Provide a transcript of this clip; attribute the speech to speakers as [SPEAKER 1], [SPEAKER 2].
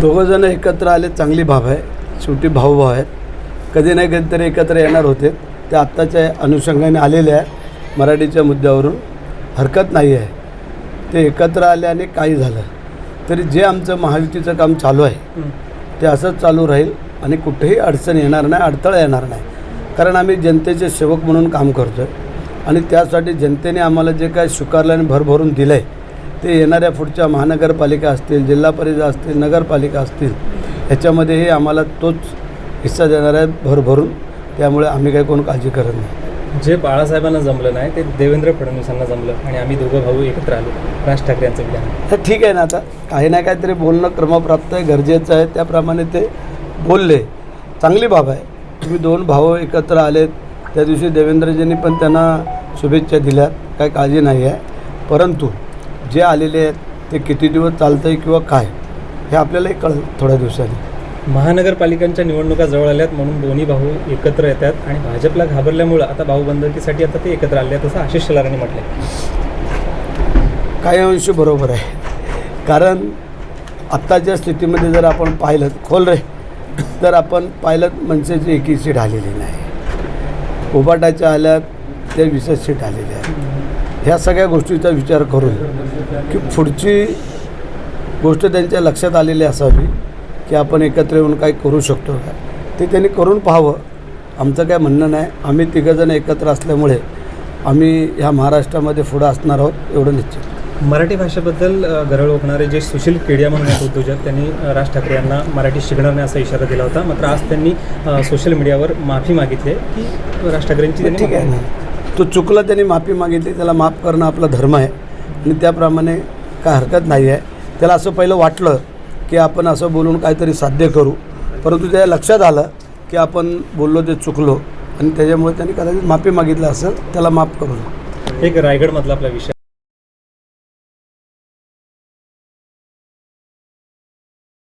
[SPEAKER 1] दोघंजण एकत्र आले चांगली भाव आहे शेवटी भाऊभाव आहेत. कधी नाही कधीतरी एकत्र येणार होते. ते आत्ताच्या अनुषंगाने आलेले आहे मराठीच्या मुद्द्यावरून. हरकत नाही आहे. ते एकत्र आले आणि काही झालं. तरी जे आमचं महायुतीचं काम चालू आहे ते असंच चालू राहील आणि कुठेही अडचण येणार नाही अडथळा येणार नाही. कारण आम्ही जनतेचे सेवक म्हणून काम करतो आहे आणि त्यासाठी जनतेने आम्हाला जे काय स्वीकारलं आणि भरभरून दिलं आहे ते येणाऱ्या पुढच्या महानगरपालिका असतील जिल्हा परिषद असतील नगरपालिका असतील ह्याच्यामध्येही आम्हाला तोच हिस्सा देणार आहे भरभरून त्यामुळे आम्ही काही कोण काळजी करत नाही.
[SPEAKER 2] जे बाळासाहेबांना जमलं नाही ते देवेंद्र फडणवीसांना जमलं आणि आम्ही दोघं भाऊ एकत्र आलो. राज ठाकरे यांचं विधान.
[SPEAKER 1] तर ठीक आहे ना आता. काही ना काहीतरी बोलणं क्रमप्राप्त आहे गरजेचं आहे. त्याप्रमाणे ते बोलले. चांगली बाब आहे. तुम्ही दोन भाऊ एकत्र आलेत. त्या दिवशी देवेंद्रजींनी पण त्यांना शुभेच्छा दिल्यात. काही काळजी नाही आहे. परंतु जे आलेले आहेत ते किती दिवस चालतं आहे किंवा काय हे आपल्यालाही कळेल थोड्या दिवसांनी.
[SPEAKER 2] महानगरपालिकांच्या निवडणुका जवळ आल्यात म्हणून दोन्ही भाऊ एकत्र येतात आणि भाजपला घाबरल्यामुळं आता भाऊबंदकीसाठी आता ते एकत्र आले आहेत असं आशिष शेलारांनी म्हटलंय.
[SPEAKER 1] काही अंशी बरोबर आहे. कारण आत्ताच्या स्थितीमध्ये जर आपण पाहिलं खोल रे तर आपण पाहिलं मनसेची एकही सीट आलेली नाही. उबाटाच्या आल्यात ते विशेष सीट आलेले आहेत ह्या सगळ्या गोष्टीचा विचार करून की पुढची गोष्ट त्यांच्या लक्षात आलेली असावी की आपण एकत्र येऊन काय करू शकतो का? ते त्यांनी करून पाहावं. आमचं काय म्हणणं नाही. आम्ही तिघंजण एकत्र असल्यामुळे आम्ही ह्या महाराष्ट्रामध्ये पुढं असणार आहोत एवढं निश्चित.
[SPEAKER 2] मराठी भाषेबद्दल गरळ ओकणारे जे सुशील केडिया म्हणून आहेत उद्योजक त्यांनी राज ठाकरे यांना मराठी शिकणार नाही असा इशारा दिला होता. मात्र आज त्यांनी सोशल मीडियावर माफी मागितली आहे की राज ठाकरेंची त्यांनी
[SPEAKER 1] ठीक आहे तो चुकला त्याने माफी मागितली त्याला माफ करणं आपला धर्म आहे. आणि त्याप्रमाणे काय हरकत नाही आहे. त्याला असं पहिलं वाटलं की आपण असं बोलून काहीतरी साध्य करू. परंतु त्या लक्षात आलं की आपण बोललो ते चुकलो. आणि त्याच्यामुळे त्यांनी कदाचित माफी मागितलं असेल त्याला माफ करू.
[SPEAKER 2] एक रायगडमधला आपला विषय